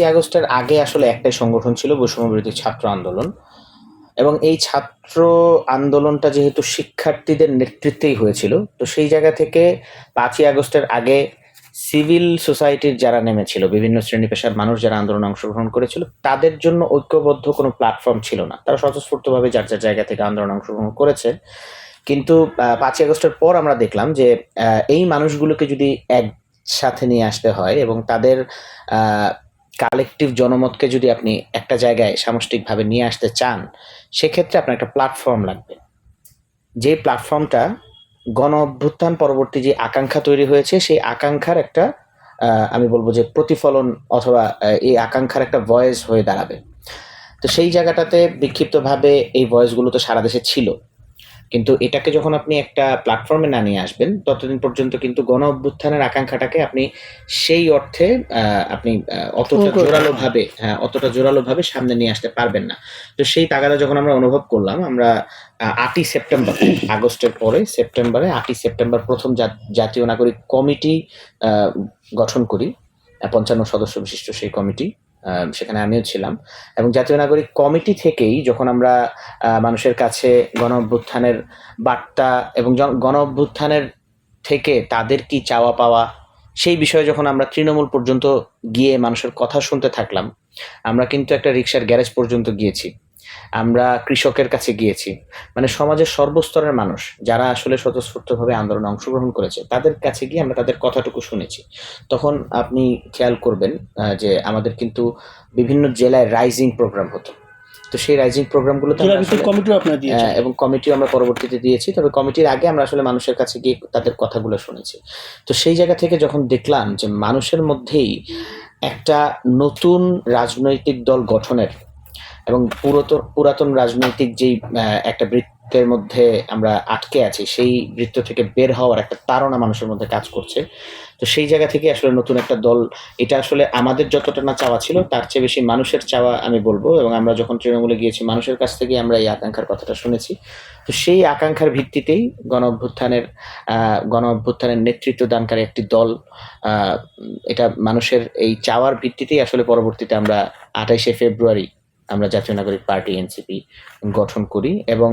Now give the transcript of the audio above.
পাঁচই আগস্টের আগে আসলে একটাই সংগঠন ছিল বৈষম্য বিরোধী ছাত্র আন্দোলন। এবং এই ছাত্র আন্দোলনটা যেহেতু শিক্ষার্থীদের নেতৃত্বেই হয়েছিল, তো সেই জায়গা থেকে পাঁচই আগস্টের আগে সিভিল সোসাইটির যারা নেমেছিল, বিভিন্ন শ্রেণি পেশার মানুষ যারা আন্দোলনে অংশগ্রহণ করেছিল, তাদের জন্য ঐক্যবদ্ধ কোনো প্ল্যাটফর্ম ছিল না। তারা স্বতঃস্ফূর্তভাবে যার যার জায়গা থেকে আন্দোলনে অংশগ্রহণ করেছে। কিন্তু পাঁচই আগস্টের পর আমরা দেখলাম যে এই মানুষগুলোকে যদি একসাথে নিয়ে আসতে হয় এবং তাদের কালেকটিভ জনমতকে যদি আপনি একটা জায়গায় সামষ্টিকভাবে নিয়ে আসতে চান, সেক্ষেত্রে আপনার একটা প্ল্যাটফর্ম লাগবে। যে প্ল্যাটফর্মটা গণ অভ্যুত্থান পরবর্তী যে আকাঙ্ক্ষা তৈরি হয়েছে, সেই আকাঙ্ক্ষার একটা আমি বলব যে প্রতিফলন অথবা এই আকাঙ্ক্ষার একটা ভয়েস হয়ে দাঁড়াবে। তো সেই জায়গাটাতে বিক্ষিপ্তভাবে এই ভয়েসগুলো তো সারা দেশে ছিল। কিন্তু এটাকে যখন আপনি একটা প্ল্যাটফর্মে না নিয়ে আসবেন ততদিন পর্যন্ত কিন্তু গণ অভ্যুত্থানের আকাঙ্ক্ষাটাকে আপনি সেই অর্থে আপনি অতটা ও করতে জোরালো ভাবে হ্যাঁ অতটা জোরালো ভাবে সামনে নিয়ে আসতে পারবেন না। তো সেই তাগাদা যখন আমরা অনুভব করলাম আমরা আটই সেপ্টেম্বর আগস্টের পরে সেপ্টেম্বরে আটই সেপ্টেম্বর প্রথম জাত- জাতীয় নাগরিক কমিটি আহ, গঠন করি পঞ্চান্ন সদস্য বিশিষ্ট সেই কমিটি। সেখানে আমিও ছিলাম। এবং জাতীয় নাগরিক কমিটি থেকেই যখন আমরা মানুষের কাছে গণ অভ্যুত্থানের বার্তা এবং গণ অভ্যুত্থানের থেকে তাদের কি চাওয়া পাওয়া, সেই বিষয়ে যখন আমরা তৃণমূল পর্যন্ত গিয়ে মানুষের কথা শুনতে থাকলাম, আমরা কিন্তু একটা রিক্সার গ্যারেজ পর্যন্ত গিয়েছি। আমরা কৃষকের কাছে গিয়েছি। মানে সমাজের সর্বস্তরের মানুষ যারা আসলে স্বতঃস্ফূর্তভাবে আন্দোলনে অংশগ্রহণ করেছে তাদের কাছে গিয়ে আমরা তাদের কথাটুকু শুনেছি। তখন আপনি খেয়াল করবেন যে আমাদের কিন্তু বিভিন্ন জেলায় রাইজিং প্রোগ্রাম হতো। তো সেই রাইজিং দিয়েছেন হ্যাঁ, এবং কমিটিও আমরা পরবর্তীতে দিয়েছি। তবে কমিটির আগে আমরা আসলে মানুষের কাছে গিয়ে তাদের কথাগুলো শুনেছি। তো সেই জায়গা থেকে যখন দেখলাম যে মানুষের মধ্যেই একটা নতুন রাজনৈতিক দল গঠনের এবং পুরাতন পুরাতন রাজনৈতিক যেই একটা বৃত্তের মধ্যে আমরা আটকে আছি, সেই বৃত্ত থেকে বের হওয়ার একটা তাড়না মানুষের মধ্যে কাজ করছে। তো সেই জায়গা থেকে আসলে নতুন একটা দল, এটা আসলে আমাদের যতটা না চাওয়া ছিল, তার চেয়ে বেশি মানুষের চাওয়া আমি বলব, এবং আমরা যখন তৃণমূলে গিয়েছি, মানুষের কাছ থেকে আমরা এই আকাঙ্ক্ষার কথাটা শুনেছি। তো সেই আকাঙ্ক্ষার ভিত্তিতেই গণ অভ্যুত্থানের গণ অভ্যুত্থানের নেতৃত্ব দানকারী একটি দল এটা মানুষের এই চাওয়ার ভিত্তিতেই আসলে পরবর্তীতে আমরা আঠাইশে ফেব্রুয়ারি আমরা জাতীয় নাগরিক পার্টি এনসিপি গঠন করি এবং